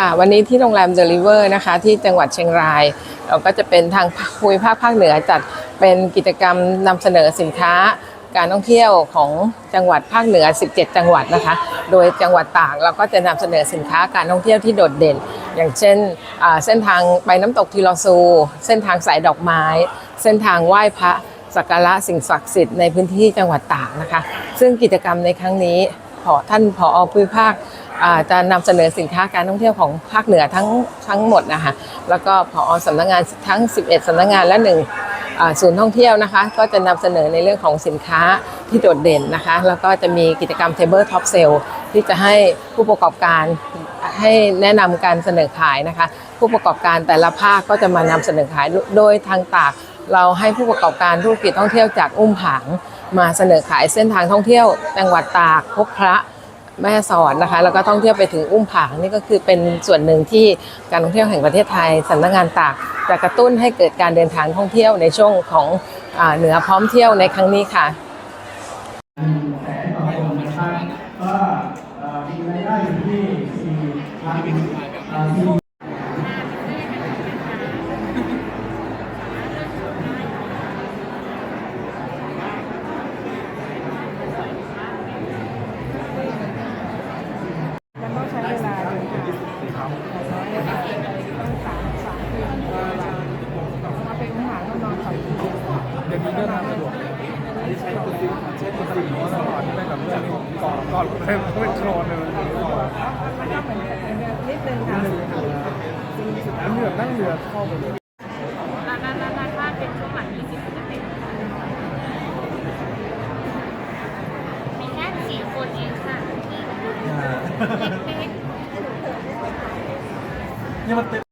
ค่ะ วันนี้ที่โรงแรมเดลิเวอร์นะคะ ที่จังหวัดเชียงราย เราก็จะเป็นทางภูมิภาคภาคเหนือจัดเป็นกิจกรรมนำเสนอสินค้า การท่องเที่ยวของจังหวัดภาคเหนือ 17 จังหวัดนะคะ โดยจังหวัดต่ากเราก็จะนำเสนอสินค้าการท่องเที่ยวที่โดดเด่น อย่างเช่นเส้นทางไปน้ำตกทีลอซู เส้นทางสายดอกไม้ เส้นทางไหว้พระสักการะสิ่งศักดิ์สิทธิ์ในพื้นที่จังหวัดต่ากนะคะ ซึ่งกิจกรรมในครั้งนี้พอท่านผอภูมิภาค จะนำเสนอสินค้าการท่องเที่ยวของภาคเหนือทั้งทั้งหมดนะคะแล้วก็ผอสำนักงานทั้ง 11สำนักงานและหนึ่งศูนย์ท่องเที่ยวนะคะ ก็จะนำเสนอในเรื่องของสินค้าที่โดดเด่นนะคะ แล้วก็จะมีกิจกรรม Table Top Sale ที่จะให้ผู้ประกอบการให้แนะนำการเสนอขายนะคะ ผู้ประกอบการแต่ละภาคก็จะมานำเสนอขายโดยทางตาก เราให้ผู้ประกอบการธุรกิจท่องเที่ยวจากอุ้มผางมาเสนอขายเส้นทางท่องเที่ยวจังหวัดตากพบพระ แม่สอนนะคะ แล้วก็ท่องเที่ยวไปถึงอุ้มผางนี่ก็คือเป็นส่วนหนึ่งที่การท่องเที่ยวแห่งประเทศไทยสำนักงานตากจะกระตุ้นให้เกิดการเดินทางท่องเที่ยวในช่วงของอเหนือพร้อมเที่ยวในครั้งนี้ค่ะก็มีรายได้อยู่ที่4ล้านเอ่อสี่มันต้องใช้เวลาเดินทางอย่างน้อยต้องสามสามคืนมาเป็นหาต้องนอนสองคืน นี้เดินทางสะดวกอันนี้ใช้ตัวซิเช่นตัวซิเพราะว่าก่อนที่ได้กับเพื่อนนี่ก่อนก่อนเป็นเป็นโครนเลยนิดนึงค่ะแล้วเหนือนั่งเรือเข้าไปเลยร้านร้าน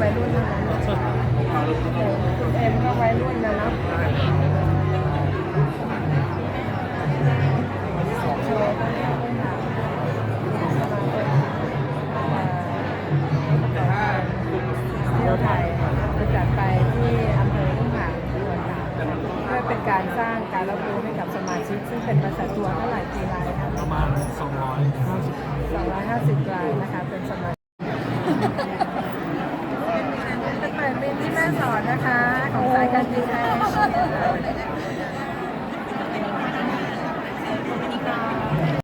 วัยรุ่นวัยนเท่านั้นคุณเอ็มก็วัยรุ่นนะนะโชว์ต้องเที่ยวต้องหาเดียวไทยจะจัดไปที่อำเภอทุ่งหางจังหวัดตากเพื่อเป็นการสร้างการรับรู้ให้กับสมาชิกซึ่งเป็นบริษัททัวเท่าไหร่กี่รายคะประมาณ250 250รายนะคะ คะ ของสายการบินไทย